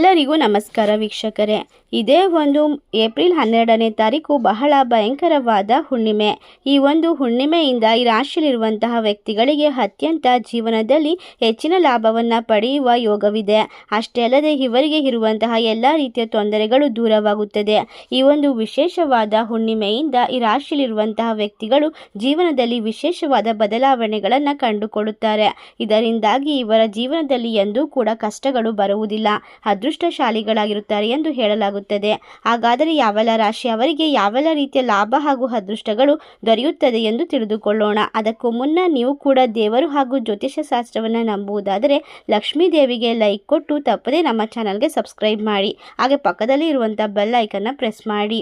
ಎಲ್ಲರಿಗೂ ನಮಸ್ಕಾರ ವೀಕ್ಷಕರೇ. ಇದೇ ಒಂದು ಏಪ್ರಿಲ್ ಹನ್ನೆರಡನೇ ತಾರೀಕು ಬಹಳ ಭಯಂಕರವಾದ ಹುಣ್ಣಿಮೆ. ಈ ಒಂದು ಹುಣ್ಣಿಮೆಯಿಂದ ಈ ರಾಶಿಯಲ್ಲಿರುವಂತಹ ವ್ಯಕ್ತಿಗಳಿಗೆ ಅತ್ಯಂತ ಜೀವನದಲ್ಲಿ ಹೆಚ್ಚಿನ ಲಾಭವನ್ನು ಪಡೆಯುವ ಯೋಗವಿದೆ. ಅಷ್ಟೇ ಅಲ್ಲದೆ ಇವರಿಗೆ ಇರುವಂತಹ ಎಲ್ಲ ರೀತಿಯ ತೊಂದರೆಗಳು ದೂರವಾಗುತ್ತದೆ. ಈ ಒಂದು ವಿಶೇಷವಾದ ಹುಣ್ಣಿಮೆಯಿಂದ ಈ ರಾಶಿಯಲ್ಲಿರುವಂತಹ ವ್ಯಕ್ತಿಗಳು ಜೀವನದಲ್ಲಿ ವಿಶೇಷವಾದ ಬದಲಾವಣೆಗಳನ್ನು ಕಂಡುಕೊಳ್ಳುತ್ತಾರೆ. ಇದರಿಂದಾಗಿ ಇವರ ಜೀವನದಲ್ಲಿ ಎಂದೂ ಕೂಡ ಕಷ್ಟಗಳು ಬರುವುದಿಲ್ಲ. ಅದೃಷ್ಟಶಾಲಿಗಳಾಗಿರುತ್ತಾರೆ ಎಂದು ಹೇಳಲಾಗುತ್ತದೆ. ಹಾಗಾದರೆ ಯಾವೆಲ್ಲ ರಾಶಿ ಅವರಿಗೆ ಯಾವೆಲ್ಲ ರೀತಿಯ ಲಾಭ ಹಾಗೂ ಅದೃಷ್ಟಗಳು ದೊರೆಯುತ್ತದೆ ಎಂದು ತಿಳಿದುಕೊಳ್ಳೋಣ. ಅದಕ್ಕೂ ಮುನ್ನ ನೀವು ಕೂಡ ದೇವರು ಹಾಗೂ ಜ್ಯೋತಿಷ ಶಾಸ್ತ್ರವನ್ನು ನಂಬುವುದಾದರೆ ಲಕ್ಷ್ಮೀ ದೇವಿಗೆ ಲೈಕ್ ಕೊಟ್ಟು ತಪ್ಪದೇ ನಮ್ಮ ಚಾನಲ್ಗೆ ಸಬ್ಸ್ಕ್ರೈಬ್ ಮಾಡಿ. ಹಾಗೆ ಪಕ್ಕದಲ್ಲಿ ಇರುವಂಥ ಬೆಲ್ ಐಕನ್ನ ಪ್ರೆಸ್ ಮಾಡಿ.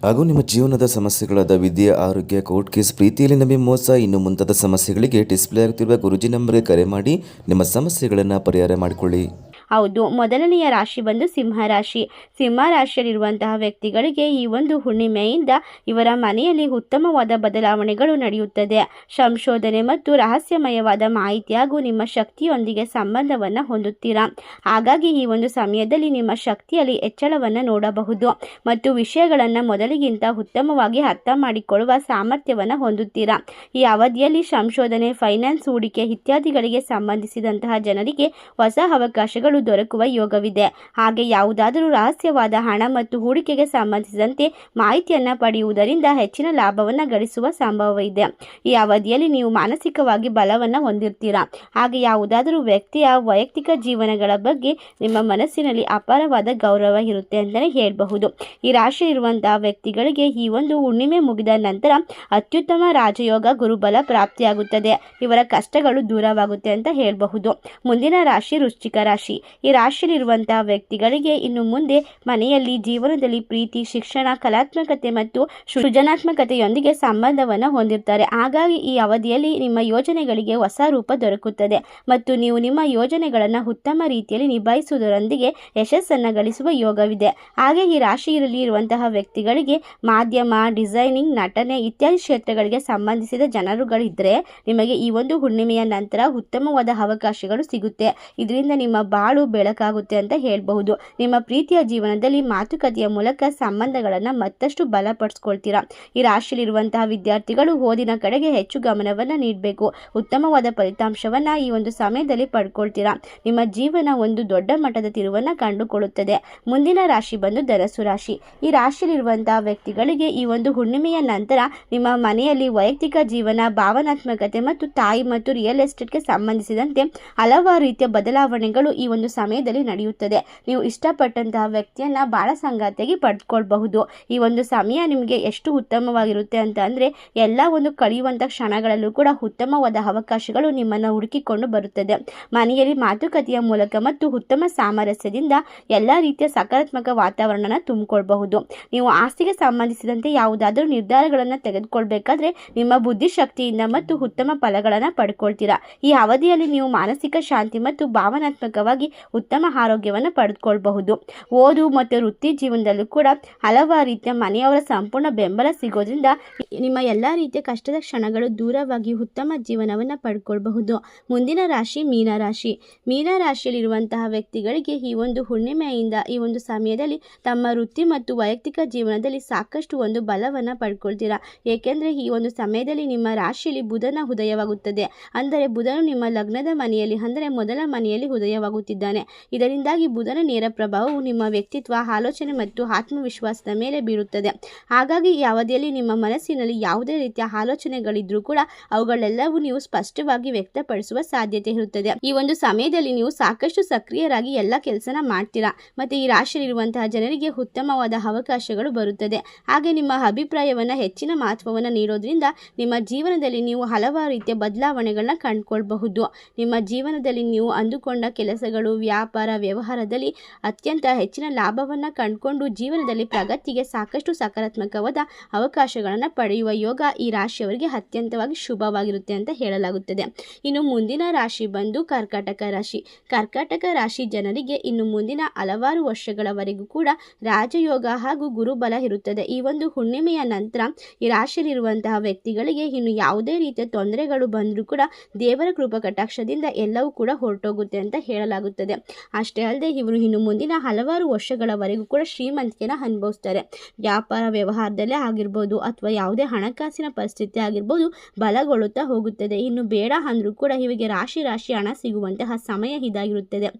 ಹಾಗೂ ನಿಮ್ಮ ಜೀವನದ ಸಮಸ್ಯೆಗಳಾದ ವಿದ್ಯೆ, ಆರೋಗ್ಯ ಕೋರ್ಟ್ ಕೇಸ್ ಪ್ರೀತಿಯಲ್ಲಿ ನಮಗೆ ಮೋಸ, ಇನ್ನು ಮುಂತಾದ ಸಮಸ್ಯೆಗಳಿಗೆ ಡಿಸ್ಪ್ಲೇ ಆಗುತ್ತಿರುವ ಗುರುಜಿ ನಂಬರ್ಗೆ ಕರೆ ಮಾಡಿ ನಿಮ್ಮ ಸಮಸ್ಯೆಗಳನ್ನು ಪರಿಹಾರ ಮಾಡಿಕೊಳ್ಳಿ. ಹೌದು, ಮೊದಲನೆಯ ರಾಶಿ ಬಂದು ಸಿಂಹ ರಾಶಿ. ಸಿಂಹ ರಾಶಿಯಲ್ಲಿರುವಂತಹ ವ್ಯಕ್ತಿಗಳಿಗೆ ಈ ಒಂದು ಹುಣ್ಣಿಮೆಯಿಂದ ಇವರ ಮನೆಯಲ್ಲಿ ಉತ್ತಮವಾದ ಬದಲಾವಣೆಗಳು ನಡೆಯುತ್ತದೆ. ಸಂಶೋಧನೆ ಮತ್ತು ರಹಸ್ಯಮಯವಾದ ಮಾಹಿತಿ ಹಾಗೂ ನಿಮ್ಮ ಶಕ್ತಿಯೊಂದಿಗೆ ಸಂಬಂಧವನ್ನು ಹೊಂದುತ್ತೀರಾ? ಹಾಗಾಗಿ ಈ ಒಂದು ಸಮಯದಲ್ಲಿ ನಿಮ್ಮ ಶಕ್ತಿಯಲ್ಲಿ ಹೆಚ್ಚಳವನ್ನು ನೋಡಬಹುದು ಮತ್ತು ವಿಷಯಗಳನ್ನು ಮೊದಲಿಗಿಂತ ಉತ್ತಮವಾಗಿ ಅರ್ಥ ಮಾಡಿಕೊಳ್ಳುವ ಸಾಮರ್ಥ್ಯವನ್ನು ಹೊಂದುತ್ತೀರಾ? ಈ ಅವಧಿಯಲ್ಲಿ ಸಂಶೋಧನೆ, ಫೈನಾನ್ಸ್, ಹೂಡಿಕೆ ಇತ್ಯಾದಿಗಳಿಗೆ ಸಂಬಂಧಿಸಿದಂತಹ ಜನರಿಗೆ ಹೊಸ ಅವಕಾಶಗಳು ದೊರಕುವ ಯೋಗವಿದೆ. ಹಾಗೆ ಯಾವುದಾದರೂ ರಹಸ್ಯವಾದ ಹಣ ಮತ್ತು ಹೂಡಿಕೆಗೆ ಸಂಬಂಧಿಸಿದಂತೆ ಮಾಹಿತಿಯನ್ನು ಪಡೆಯುವುದರಿಂದ ಹೆಚ್ಚಿನ ಲಾಭವನ್ನು ಗಳಿಸುವ ಸಂಭವವಿದೆ. ಈ ಅವಧಿಯಲ್ಲಿ ನೀವು ಮಾನಸಿಕವಾಗಿ ಬಲವನ್ನು ಹೊಂದಿರ್ತೀರಾ? ಹಾಗೆ ಯಾವುದಾದರೂ ವ್ಯಕ್ತಿಯ ವೈಯಕ್ತಿಕ ಜೀವನಗಳ ಬಗ್ಗೆ ನಿಮ್ಮ ಮನಸ್ಸಿನಲ್ಲಿ ಅಪಾರವಾದ ಗೌರವ ಇರುತ್ತೆ ಅಂತಲೇ ಹೇಳಬಹುದು. ಈ ರಾಶಿ ಇರುವಂತಹ ವ್ಯಕ್ತಿಗಳಿಗೆ ಈ ಒಂದು ಹುಣ್ಣಿಮೆ ಮುಗಿದ ನಂತರ ಅತ್ಯುತ್ತಮ ರಾಜಯೋಗ ಗುರುಬಲ ಪ್ರಾಪ್ತಿಯಾಗುತ್ತದೆ. ಇವರ ಕಷ್ಟಗಳು ದೂರವಾಗುತ್ತೆ ಅಂತ ಹೇಳಬಹುದು. ಮುಂದಿನ ರಾಶಿ ವೃಶ್ಚಿಕ ರಾಶಿ. ಈ ರಾಶಿಯಲ್ಲಿರುವಂತಹ ವ್ಯಕ್ತಿಗಳಿಗೆ ಇನ್ನು ಮುಂದೆ ಮನೆಯಲ್ಲಿ ಜೀವನದಲ್ಲಿ ಪ್ರೀತಿ, ಶಿಕ್ಷಣ, ಕಲಾತ್ಮಕತೆ ಮತ್ತು ಸೃಜನಾತ್ಮಕತೆಯೊಂದಿಗೆ ಸಂಬಂಧವನ್ನು ಹೊಂದಿರ್ತಾರೆ. ಹಾಗಾಗಿ ಈ ಅವಧಿಯಲ್ಲಿ ನಿಮ್ಮ ಯೋಜನೆಗಳಿಗೆ ಹೊಸ ರೂಪ ದೊರಕುತ್ತದೆ ಮತ್ತು ನೀವು ನಿಮ್ಮ ಯೋಜನೆಗಳನ್ನು ಉತ್ತಮ ರೀತಿಯಲ್ಲಿ ನಿಭಾಯಿಸುವುದರೊಂದಿಗೆ ಯಶಸ್ಸನ್ನು ಗಳಿಸುವ ಯೋಗವಿದೆ. ಹಾಗೆ ಈ ರಾಶಿಯಲ್ಲಿ ಇರುವಂತಹ ವ್ಯಕ್ತಿಗಳಿಗೆ ಮಾಧ್ಯಮ, ಡಿಸೈನಿಂಗ್, ನಟನೆ ಇತ್ಯಾದಿ ಕ್ಷೇತ್ರಗಳಿಗೆ ಸಂಬಂಧಿಸಿದ ಜನರುಗಳಿದ್ದರೆ ನಿಮಗೆ ಈ ಒಂದು ಹುಣ್ಣಿಮೆಯ ನಂತರ ಉತ್ತಮವಾದ ಅವಕಾಶಗಳು ಸಿಗುತ್ತೆ. ಇದರಿಂದ ನಿಮ್ಮ ಬಾಳು ಬೆಳಕಾಗುತ್ತೆ ಅಂತ ಹೇಳಬಹುದು. ನಿಮ್ಮ ಪ್ರೀತಿಯ ಜೀವನದಲ್ಲಿ ಮಾತುಕತೆಯ ಮೂಲಕ ಸಂಬಂಧಗಳನ್ನು ಮತ್ತಷ್ಟು ಬಲಪಡಿಸ್ಕೊಳ್ತೀರಾ? ಈ ರಾಶಿಯಲ್ಲಿರುವಂತಹ ವಿದ್ಯಾರ್ಥಿಗಳು ಓದಿನ ಕಡೆಗೆ ಹೆಚ್ಚು ಗಮನವನ್ನು ನೀಡಬೇಕು. ಉತ್ತಮವಾದ ಫಲಿತಾಂಶವನ್ನು ಈ ಒಂದು ಸಮಯದಲ್ಲಿ ಪಡ್ಕೊಳ್ತೀರಾ? ನಿಮ್ಮ ಜೀವನ ಒಂದು ದೊಡ್ಡ ಮಟ್ಟದ ತಿರುವನ್ನು ಕಂಡುಕೊಳ್ಳುತ್ತದೆ. ಮುಂದಿನ ರಾಶಿ ಬಂದು ಧನಸು ರಾಶಿ. ಈ ರಾಶಿಯಲ್ಲಿರುವಂತಹ ವ್ಯಕ್ತಿಗಳಿಗೆ ಈ ಒಂದು ಹುಣ್ಣಿಮೆಯ ನಂತರ ನಿಮ್ಮ ಮನೆಯಲ್ಲಿ ವೈಯಕ್ತಿಕ ಜೀವನ, ಭಾವನಾತ್ಮಕತೆ ಮತ್ತು ತಾಯಿ ಮತ್ತು ರಿಯಲ್ ಎಸ್ಟೇಟ್ಗೆ ಸಂಬಂಧಿಸಿದಂತೆ ಹಲವಾರು ರೀತಿಯ ಬದಲಾವಣೆಗಳು ಈ ಒಂದು ಸಮಯದಲ್ಲಿ ನಡೆಯುತ್ತದೆ. ನೀವು ಇಷ್ಟಪಟ್ಟಂತಹ ವ್ಯಕ್ತಿಯನ್ನ ಬಾಳ ಸಂಗಾತಿಯಾಗಿ ಪಡೆದುಕೊಳ್ಬಹುದು. ಈ ಒಂದು ಸಮಯ ನಿಮಗೆ ಎಷ್ಟು ಉತ್ತಮವಾಗಿರುತ್ತೆ ಅಂತ ಅಂದರೆ ಎಲ್ಲ ಒಂದು ಕಳೆಯುವಂಥ ಕ್ಷಣಗಳಲ್ಲೂ ಕೂಡ ಉತ್ತಮವಾದ ಅವಕಾಶಗಳು ನಿಮ್ಮನ್ನು ಹುಡುಕಿಕೊಂಡು ಬರುತ್ತದೆ. ಮನೆಯಲ್ಲಿ ಮಾತುಕತೆಯ ಮೂಲಕ ಮತ್ತು ಉತ್ತಮ ಸಾಮರಸ್ಯದಿಂದ ಎಲ್ಲ ರೀತಿಯ ಸಕಾರಾತ್ಮಕ ವಾತಾವರಣನ ತುಂಬಿಕೊಳ್ಬಹುದು ನೀವು ಆಸ್ತಿಗೆ ಸಂಬಂಧಿಸಿದಂತೆ ಯಾವುದಾದ್ರೂ ನಿರ್ಧಾರಗಳನ್ನು ತೆಗೆದುಕೊಳ್ಬೇಕಾದ್ರೆ ನಿಮ್ಮ ಬುದ್ಧಿಶಕ್ತಿಯಿಂದ ಮತ್ತು ಉತ್ತಮ ಫಲಗಳನ್ನು ಪಡ್ಕೊಳ್ತೀರಾ. ಈ ಅವಧಿಯಲ್ಲಿ ನೀವು ಮಾನಸಿಕ ಶಾಂತಿ ಮತ್ತು ಭಾವನಾತ್ಮಕವಾಗಿ ಉತ್ತಮ ಆರೋಗ್ಯವನ್ನು ಪಡೆದುಕೊಳ್ಬಹುದು. ಓದು ಮತ್ತು ವೃತ್ತಿ ಜೀವನದಲ್ಲೂ ಕೂಡ ಹಲವಾರು ರೀತಿಯ ಮನೆಯವರ ಸಂಪೂರ್ಣ ಬೆಂಬಲ ಸಿಗೋದ್ರಿಂದ ನಿಮ್ಮ ಎಲ್ಲ ರೀತಿಯ ಕಷ್ಟದ ಕ್ಷಣಗಳು ದೂರವಾಗಿ ಉತ್ತಮ ಜೀವನವನ್ನು ಪಡ್ಕೊಳ್ಬಹುದು. ಮುಂದಿನ ರಾಶಿ ಮೀನರಾಶಿ ಮೀನರಾಶಿಯಲ್ಲಿರುವಂತಹ ವ್ಯಕ್ತಿಗಳಿಗೆ ಈ ಒಂದು ಹುಣ್ಣಿಮೆಯಿಂದ ಈ ಒಂದು ಸಮಯದಲ್ಲಿ ತಮ್ಮ ವೃತ್ತಿ ಮತ್ತು ವೈಯಕ್ತಿಕ ಜೀವನದಲ್ಲಿ ಸಾಕಷ್ಟು ಒಂದು ಬಲವನ್ನು ಪಡ್ಕೊಳ್ತೀರಾ? ಏಕೆಂದರೆ ಈ ಒಂದು ಸಮಯದಲ್ಲಿ ನಿಮ್ಮ ರಾಶಿಯಲ್ಲಿ ಬುಧನ ಉದಯವಾಗುತ್ತದೆ. ಅಂದರೆ ಬುಧನು ನಿಮ್ಮ ಲಗ್ನದ ಮನೆಯಲ್ಲಿ, ಅಂದರೆ ಮೊದಲ ಮನೆಯಲ್ಲಿ ಉದಯವಾಗುತ್ತಿದ್ದಾನೆ ಇದರಿಂದಾಗಿ ಬುಧನ ನೇರ ಪ್ರಭಾವವು ನಿಮ್ಮ ವ್ಯಕ್ತಿತ್ವ, ಆಲೋಚನೆ ಮತ್ತು ಆತ್ಮವಿಶ್ವಾಸದ ಮೇಲೆ ಬೀರುತ್ತದೆ. ಹಾಗಾಗಿ ಈ ಅವಧಿಯಲ್ಲಿ ನಿಮ್ಮ ಮನಸ್ಸಿನಲ್ಲಿ ಯಾವುದೇ ರೀತಿಯ ಆಲೋಚನೆಗಳಿದ್ರೂ ಕೂಡ ಅವುಗಳೆಲ್ಲವೂ ನೀವು ಸ್ಪಷ್ಟವಾಗಿ ವ್ಯಕ್ತಪಡಿಸುವ ಸಾಧ್ಯತೆ ಇರುತ್ತದೆ. ಈ ಒಂದು ಸಮಯದಲ್ಲಿ ನೀವು ಸಾಕಷ್ಟು ಸಕ್ರಿಯರಾಗಿ ಎಲ್ಲ ಕೆಲಸನ ಮಾಡ್ತೀರಾ? ಮತ್ತೆ ಈ ರಾಶಿಯಲ್ಲಿರುವಂತಹ ಜನರಿಗೆ ಉತ್ತಮವಾದ ಅವಕಾಶಗಳು ಬರುತ್ತದೆ. ಹಾಗೆ ನಿಮ್ಮ ಅಭಿಪ್ರಾಯವನ್ನು, ಹೆಚ್ಚಿನ ಮಹತ್ವವನ್ನು ನೀಡೋದ್ರಿಂದ ನಿಮ್ಮ ಜೀವನದಲ್ಲಿ ನೀವು ಹಲವಾರು ರೀತಿಯ ಬದಲಾವಣೆಗಳನ್ನ ಕಂಡುಕೊಳ್ಬಹುದು. ನಿಮ್ಮ ಜೀವನದಲ್ಲಿ ನೀವು ಅಂದುಕೊಂಡ ಕೆಲಸಗಳು ವ್ಯಾಪಾರ ವ್ಯವಹಾರದಲ್ಲಿ ಅತ್ಯಂತ ಹೆಚ್ಚಿನ ಲಾಭವನ್ನು ಕಂಡುಕೊಂಡು ಜೀವನದಲ್ಲಿ ಪ್ರಗತಿಗೆ ಸಾಕಷ್ಟು ಸಕಾರಾತ್ಮಕವಾದ ಅವಕಾಶಗಳನ್ನು ಪಡೆಯುವ ಯೋಗ ಈ ರಾಶಿಯವರಿಗೆ ಅತ್ಯಂತವಾಗಿ ಶುಭವಾಗಿರುತ್ತೆ ಅಂತ ಹೇಳಲಾಗುತ್ತದೆ. ಇನ್ನು ಮುಂದಿನ ರಾಶಿ ಬಂದು ಕರ್ಕಾಟಕ ರಾಶಿ. ಕರ್ಕಾಟಕ ರಾಶಿ ಜನರಿಗೆ ಇನ್ನು ಮುಂದಿನ ಹಲವಾರು ವರ್ಷಗಳವರೆಗೂ ಕೂಡ ರಾಜಯೋಗ ಹಾಗೂ ಗುರುಬಲ ಇರುತ್ತದೆ. ಈ ಒಂದು ಹುಣ್ಣಿಮೆಯ ನಂತರ ಈ ರಾಶಿಯಲ್ಲಿರುವಂತಹ ವ್ಯಕ್ತಿಗಳಿಗೆ ಇನ್ನು ಯಾವುದೇ ರೀತಿಯ ತೊಂದರೆಗಳು ಬಂದರೂ ಕೂಡ ದೇವರ ಕೃಪಾ ಕಟಾಕ್ಷದಿಂದ ಎಲ್ಲವೂ ಕೂಡ ಹೊರಟೋಗುತ್ತೆ ಅಂತ ಹೇಳಲಾಗುತ್ತದೆ. ಅಷ್ಟೇ ಅಲ್ಲದೆ ಇವರು ಇನ್ನು ಮುಂದಿನ ಹಲವಾರು ವರ್ಷಗಳವರೆಗೂ ಕೂಡ ಶ್ರೀಮಂತಿಕೆನ ಅನುಭವಿಸ್ತಾರೆ. ವ್ಯಾಪಾರ ವ್ಯವಹಾರದಲ್ಲೇ ಆಗಿರ್ಬೋದು ಅಥವಾ ಯಾವುದೇ ಹಣಕಾಸಿನ ಪರಿಸ್ಥಿತಿ ಆಗಿರ್ಬೋದು ಬಲಗೊಳ್ಳುತ್ತಾ ಹೋಗುತ್ತದೆ. ಇನ್ನು ಬೇಡ ಅಂದರೂ ಕೂಡ ಇವರಿಗೆ ರಾಶಿ ರಾಶಿ ಹಣ ಸಿಗುವಂತಹ ಸಮಯ ಇದಾಗಿರುತ್ತದೆ.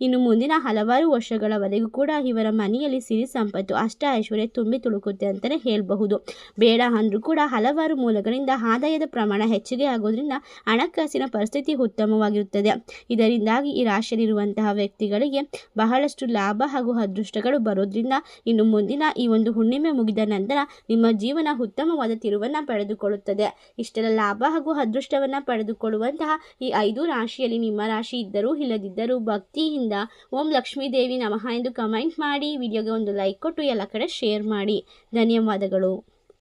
ಇನ್ನು ಮುಂದಿನ ಹಲವಾರು ವರ್ಷಗಳವರೆಗೂ ಕೂಡ ಇವರ ಮನೆಯಲ್ಲಿ ಸಿರಿ ಸಂಪತ್ತು, ಅಷ್ಟ ಐಶ್ವರ್ಯ ತುಂಬಿ ತುಳುಕುತ್ತೆ ಅಂತಲೇ ಹೇಳಬಹುದು. ಬೇಡ ಅಂದರೂ ಕೂಡ ಹಲವಾರು ಮೂಲಗಳಿಂದ ಆದಾಯದ ಪ್ರಮಾಣ ಹೆಚ್ಚಿಗೆ ಆಗೋದ್ರಿಂದ ಹಣಕಾಸಿನ ಪರಿಸ್ಥಿತಿ ಉತ್ತಮವಾಗಿರುತ್ತದೆ. ಇದರಿಂದಾಗಿ ಈ ರಾಶಿಯಲ್ಲಿರುವಂತಹ ವ್ಯಕ್ತಿಗಳಿಗೆ ಬಹಳಷ್ಟು ಲಾಭ ಹಾಗೂ ಅದೃಷ್ಟಗಳು ಬರೋದ್ರಿಂದ ಇನ್ನು ಮುಂದಿನ ಈ ಒಂದು ಹುಣ್ಣಿಮೆ ಮುಗಿದ ನಂತರ ನಿಮ್ಮ ಜೀವನ ಉತ್ತಮವಾದ ತಿರುವನ್ನು ಪಡೆದುಕೊಳ್ಳುತ್ತದೆ. ಇಷ್ಟೆಲ್ಲ ಲಾಭ ಹಾಗೂ ಅದೃಷ್ಟವನ್ನು ಪಡೆದುಕೊಳ್ಳುವಂತಹ ಈ ಐದು ರಾಶಿಯಲ್ಲಿ ನಿಮ್ಮ ರಾಶಿ ಇದ್ದರೂ ಇಲ್ಲದಿದ್ದರೂ ಭಕ್ತಿಯಿಂದ ಓಂ ಲಕ್ಷ್ಮೀ ದೇವಿ ನಮಃ ಎಂದು ಕಮೆಂಟ್ ಮಾಡಿ, ವಿಡಿಯೋಗೆ ಒಂದು ಲೈಕ್ ಕೊಟ್ಟು ಎಲ್ಲ ಕಡೆ ಶೇರ್ ಮಾಡಿ. ಧನ್ಯವಾದಗಳು.